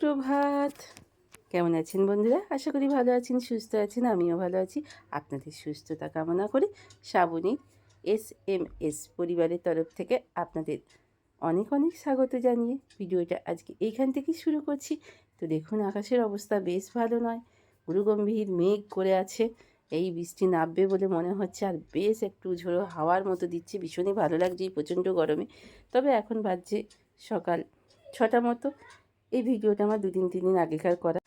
সুপ্রভাত। কেমন আছেন বন্ধুরা? আশা করি ভালো আছেন, সুস্থ আছেন, আমিও ভালো আছি। আপনাদের সুস্থতা কামনা করে শ্রাবণী এস এম এস পরিবারের তরফ থেকে আপনাদের অনেক অনেক স্বাগত জানিয়ে ভিডিওটা আজকে এইখান থেকেই শুরু করছি। তো দেখুন, আকাশের অবস্থা বেশ ভালো নয়। গুরুগম্ভীর মেঘ করে আছে। এই বৃষ্টি নামবে বলে মনে হচ্ছে, আর বেশ একটু ঝোড়ো হাওয়ার মতো দিচ্ছে। ভীষণই ভালো লাগছে প্রচণ্ড গরমে। তবে এখন বাজছে সকাল ছটা মতো। এই ভিডিওটা আমার দুদিন তিন দিন আগেকার করা।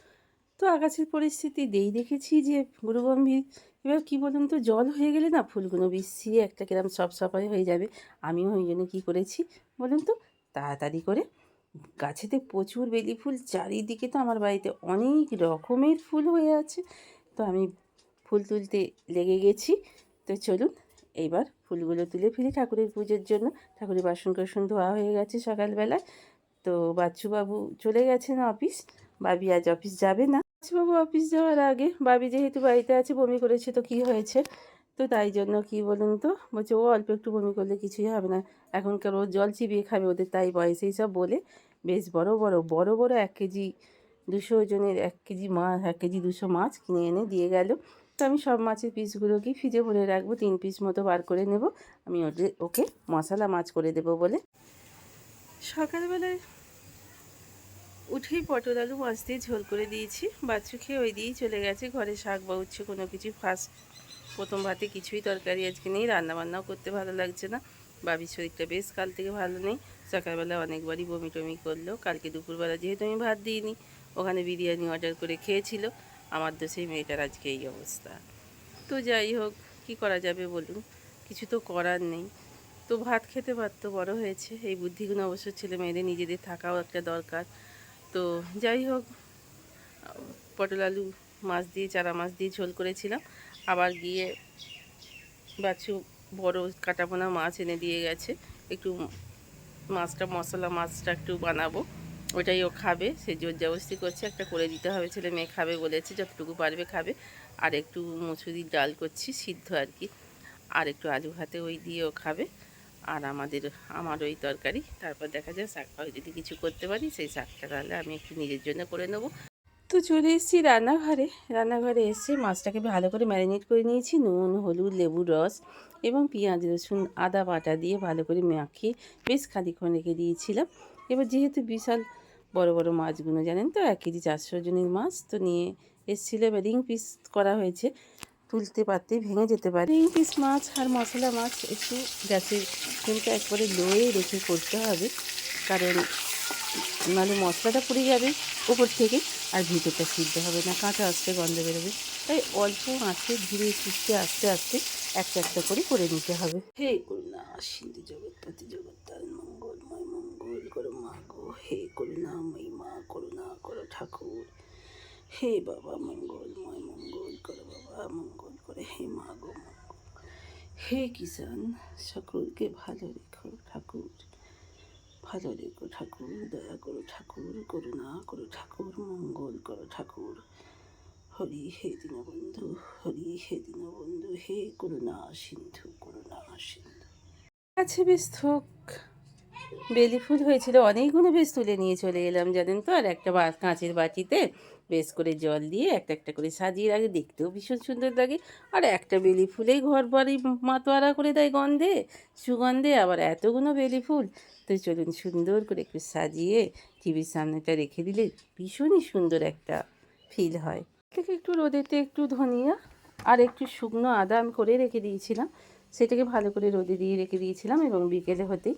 তো আকাশের পরিস্থিতি দেই দেখেছি যে গুরুগম্ভীর এবার কী বলুন তো, জল হয়ে গেলে না ফুলগুলো বিছিয়ে একটা কিরম সব সফাই হয়ে যাবে। আমিও ওই জন্য কী করেছি বলুন তো, তাড়াতাড়ি করে গাছেতে প্রচুর বেলি ফুল, চারিদিকে তো আমার বাড়িতে অনেক রকমের ফুল হয়ে আছে। তো আমি ফুল তুলতে লেগে গেছি। তো চলুন, এইবার ফুলগুলো তুলে ফেলি ঠাকুরের পুজোর জন্য। ঠাকুরের বাসন কোসন ধোয়া হয়ে গেছে সকালবেলায়। তো বাচ্চুবাবু চলে গেছেন অফিস। বাবি আজ অফিস যাবে না। বাচ্চুবাবু অফিস যাওয়ার আগে বাবি যেহেতু বাড়িতে আছে, বমি করেছে তো কি হয়েছে? তো তাই জন্য কি বলুন তো? বলছে, ও অল্প একটু বমি করলে কিছুই হবে না। এখনকার ও জল চিবিয়ে খাবে ওদের, তাই বয়স এই সব বলে বেশ বড় বড় বড় বড় এক কেজি দুশো ওজনের এক কেজি মাছ এক কেজি দুশো মাছ কিনে এনে দিয়ে গেল। তো আমি সব মাছের পিসগুলোকেই ফ্রিজে ভরে রাখব, তিন পিস মতো বার করে নেব। আমি ওকে মশলা মাছ করে দেবো বলে। সকালবেলায় উঠেই পটল আলু, মাছ দিয়ে ঝোল করে দিয়েছি। বাচ্চু খেয়ে ওই দিয়েই চলে গেছে। ঘরে শাক বা উচ্ছে কোনো কিছু, ফার্স্ট প্রথম ভাতে কিছুই তরকারি আজকে নেই। রান্নাবান্নাও করতে ভালো লাগছে না। বাবির শরীরটা বেশ কাল থেকে ভালো নেই। সকালবেলা অনেকবারই বমি টমি করল। কালকে দুপুরবেলা যেহেতু আমি ভাত দিইনি, ওখানে বিরিয়ানি অর্ডার করে খেয়েছিল। আমার তো সেই মেয়েটার আজকে এই অবস্থা। তো যাই হোক, কি করা যাবে বলুন? কিছু তো করার নেই। তো ভাত খেতে পারতো বড় হয়েছে। এই বুদ্ধিগুলো অবশ্য ছেলে মেয়েদের নিজেদের থাকাও একটা দরকার। তো যাই হোক, পটল আলু মাছ দিয়ে, চারা মাছ দিয়ে ঝোল করেছিলাম। আবার গিয়ে বাচ্চু বড় কাটাপোনা মাছ এনে দিয়ে গেছে। একটু মাছটা, মশলা মাছটা একটু বানাবো। ওটাই ও খাবে, সে জোর জবস্তি করছে। একটা করে দিতে হবে, ছেলে মেয়ে খাবে বলেছে, যতটুকু পারবে খাবে। আর একটু মুসুরির ডাল করছি, সিদ্ধ আর কি। আর একটু আলু ভাতে ওই দিয়েও খাবে। আর আমাদের আমার ওই তরকারি। তারপর দেখা যায় শাক ফাক যদি কিছু করতে পারি, সেই শাকটা তাহলে আমি একটু নিজের জন্য করে নেব। তো চলে এসেছি রান্নাঘরে। রান্নাঘরে এসে মাছটাকে ভালো করে ম্যারিনেট করে নিয়েছি। নুন, হলুদ, লেবুর রস এবং পেঁয়াজ, রসুন, আদা বাটা দিয়ে ভালো করে মাখিয়ে বেশ খানিক্ষণ রেখে দিয়েছিলাম। এবার যেহেতু বিশাল বড় বড় মাছগুলো জানেন তো, এক কেজি চারশো জনের মাছ, তো নিয়ে এসেছিল এবার রিং পিস করা হয়েছে। তুলতে পারতেই ভেঙে যেতে পারে রিং পিস মাছ আর মশলা মাছ একটু গ্যাসের ফ্লেমটা একবারে লোয়ে রেখে করতে হবে। কারণ নাহলে মশলাটা পুড়ে যাবে উপর থেকে আর ভিতরটা সিদ্ধ হবে না কাঁচা আস্তে গন্ধ বেরোবে। তাই অল্প আঁচে ধীরে সুস্থে আস্তে আস্তে একটা একটা করে করে নিতে হবে। হে করুণা সিন্ধু জগৎপতি জগত্তার মঙ্গলময় মঙ্গল করো মা গো। হে করুণাময়ী মা করুণা করো ঠাকুর। হে বাবা মঙ্গলময় মঙ্গল করো বাবা, মঙ্গল করে। হে মা গো, মঙ্গল হে কিষান সকলকে ভালো রেখো ঠাকুর। ভালো রেখো ঠাকুর, দয়া করো ঠাকুর, করুণা করো ঠাকুর, মঙ্গল করো ঠাকুর। হরি হে দীনবন্ধু, হরি হে দীনবন্ধু, হে করুণা সিন্ধু করুণা সিন্ধু। আছে বেশ থোক। বেলি ফুল হয়েছিল অনেকগুলো বেশ তুলে নিয়ে চলে এলাম, জানেন তো? আর একটা বা- কাঁচের বাটিতে বেশ করে জল দিয়ে একটা একটা করে সাজিয়ে রাখে, দেখতেও ভীষণ সুন্দর লাগে। আর একটা বেলি ফুলেই ঘর বাড়ি মাতোয়ারা করে দেয় গন্ধে, সুগন্ধে, আবার এতগুলো বেলি ফুল। তো চলুন সুন্দর করে একটু সাজিয়ে টিভির সামনেটা রেখে দিলে ভীষণই সুন্দর একটা ফিল হয়। থেকে একটু রোদেতে একটু ধনিয়া আর একটু শুকনো আদা আমি করে রেখে দিয়েছিলাম। সেটাকে ভালো করে রোদে দিয়ে রেখে দিয়েছিলাম এবং বিকেলে হতেই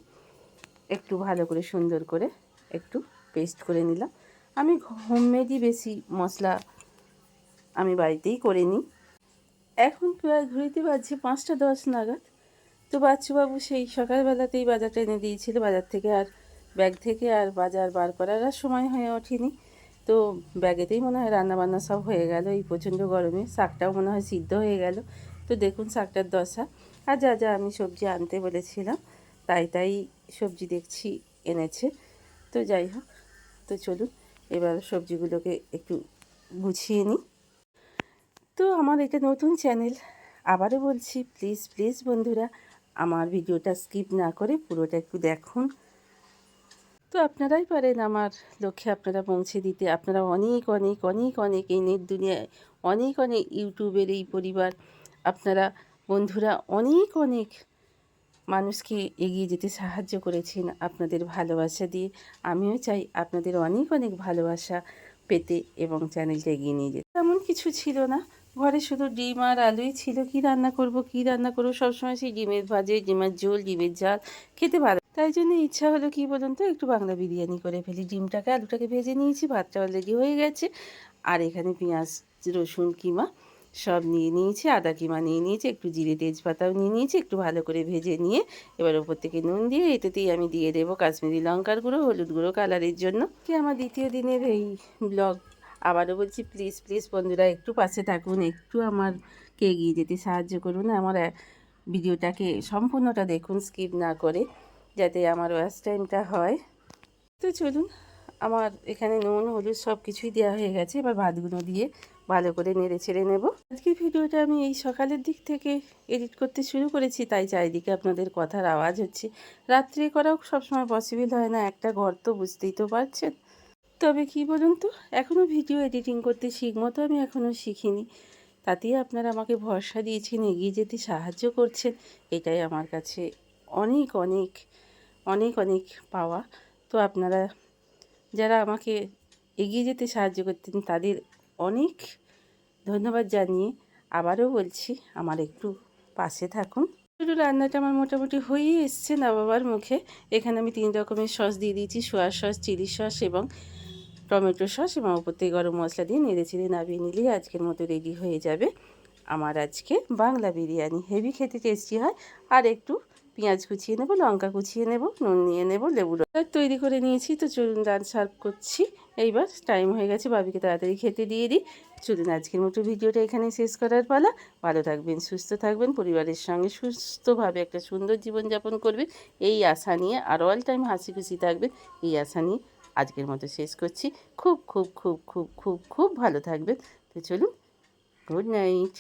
একটু ভালো করে সুন্দর করে একটু পেস্ট করে নিলাম। আমি হোমমেডই বেশি মশলা আমি বাড়িতেই করে নিই। এখন প্রায় ঘুরিতে পারছি পাঁচটা দশ নাগাদ। তো বাচ্চুবাবু সেই সকালবেলাতেই বাজারটা এনে দিয়েছিল। বাজার থেকে আর ব্যাগ থেকে আর বাজার বার করার আর সময় হয়ে ওঠেনি। তো ব্যাগেতেই মনে হয় রান্নাবান্না সব হয়ে গেল। এই প্রচণ্ড গরমে শাকটাও মনে হয় সিদ্ধ হয়ে গেল। তো দেখুন শাকটার দশা। আর যা যা আমি সবজি আনতে বলেছিলাম, তাই তাই সবজি দেখছি এনেছে। তো যাই হোক, তো চলুন, এবার সবজিগুলোকে একটু গুছিয়ে নিই। তো আমার এটা নতুন চ্যানেল, আবারও বলছি প্লিজ প্লিজ বন্ধুরা, আমার ভিডিওটা স্কিপ না করে পুরোটা একটু দেখুন। তো আপনারাই পারেন আমার লক্ষ্যে আপনারা পৌঁছে দিতে। আপনারা অনেক অনেক অনেক অনেক এই নেট দুনিয়ায়, অনেক অনেক ইউটিউবের এই পরিবার। আপনারা বন্ধুরা অনেক অনেক মানুষকে এগিয়ে যেতে সাহায্য করেছেন আপনাদের ভালোবাসা দিয়ে। আমিও চাই আপনাদের অনেক অনেক ভালোবাসা পেতে এবং চ্যানেলটা এগিয়ে নিয়ে যেতে। তেমন কিছু ছিল না। ঘরে শুধু ডিম আর আলুই ছিল। কি রান্না করব, কি রান্না করব? সবসময় সেই ডিমের ভাজে, ডিমের ঝোল, ডিমের ঝাল খেতে ভালো। তাই জন্য ইচ্ছা হলো কি বলুন তো, একটু বাংলা বিরিয়ানি করে ফেলি। ডিমটাকে, আলুটাকে ভেজে নিয়েছি, ভাতটা অলরেডি হয়ে গেছে। আর এখানে পেঁয়াজ, রসুন, কিমা সব নিয়ে নিয়েছি, আদা কিমা নিয়ে নিয়েছি, একটু জিরে তেজপাতাও নিয়ে নিয়েছি, একটু ভালো করে ভেজে নিয়ে এবার ওপর থেকে নুন দিয়ে এটাতেই আমি দিয়ে দেবো কাশ্মীরি লঙ্কার গুঁড়ো, হলুদ গুঁড়ো কালারের জন্য। কি আমার দ্বিতীয় দিনের এই ব্লগ আবারও বলছি প্লিজ প্লিজ বন্ধুরা একটু পাশে থাকুন, একটু আমারকে এগিয়ে যেতে সাহায্য করুন, আমার ভিডিওটাকে সম্পূর্ণটা দেখুন স্কিপ না করে, যাতে আমার ওয়াচ টাইমটা হয়। তো চলুন, আমার এখানে নুন, হলুদ সব কিছুই দেওয়া হয়ে গেছে, এবার ভাতগুলো দিয়ে ভালো করে নেড়ে ছেড়ে নেব। আজকের ভিডিওটা আমি এই সকালের দিক থেকে এডিট করতে শুরু করেছি, তাই চারিদিকে আপনাদের কথার আওয়াজ হচ্ছে। রাত্রে করাও সবসময় পসিবল হয় না, একটা ঘর তো বুঝতেই তো পারছেন। তবে কি বলুন তো এখনও ভিডিও এডিটিং করতে শিখব তো আমি এখনও শিখিনি। তাতেই আপনারা আমাকে ভরসা দিয়েছেন, এগিয়ে যেতে সাহায্য করছেন, এটাই আমার কাছে অনেক অনেক অনেক অনেক পাওয়া। তো আপনারা, যারা আমাকে এগিয়ে যেতে সাহায্য করতেন, তাদের অনেক ধন্যবাদ জানিয়ে আবারও বলছি, আমার একটু পাশে থাকুন। শুধু রান্নাটা আমার মোটামুটি হয়েই এসছে না বাবার মুখে। এখানে আমি তিন রকমের সস দিয়ে দিয়েছি, সোয়া সস, চিলি সস এবং টমেটো সস এবং উপর থেকে গরম মশলা দিয়ে নেড়ে চেড়ে নামিয়ে নিলেই আজকের মতো রেডি হয়ে যাবে। আমার আজকে বাংলা বিরিয়ানি। হেভি খেতে টেস্টি হয়। আর একটু পেঁয়াজ কুচিয়ে নেব, লঙ্কা কুচিয়ে নেব, নুন নিয়ে নেব, লেবু রস। তৈরি করে নিয়েছি, তো চলুন ডাল সার্ভ করছি। এইবার টাইম হয়ে গেছে, বাবিকে তাড়াতাড়ি খেতে দিয়ে দিই। চলুন আজকের মতো ভিডিওটা এখানে শেষ করার পালা। ভালো থাকবেন, সুস্থ থাকবেন, পরিবারের সঙ্গে সুস্থভাবে একটা সুন্দর জীবনযাপন করবেন। এই আশা নিয়ে আর অল টাইম হাসি খুশি থাকবেন। এই আশা নিয়ে আজকের মতো শেষ করছি। খুব খুব খুব খুব খুব খুব ভালো থাকবেন। তো চলুন গুড নাইট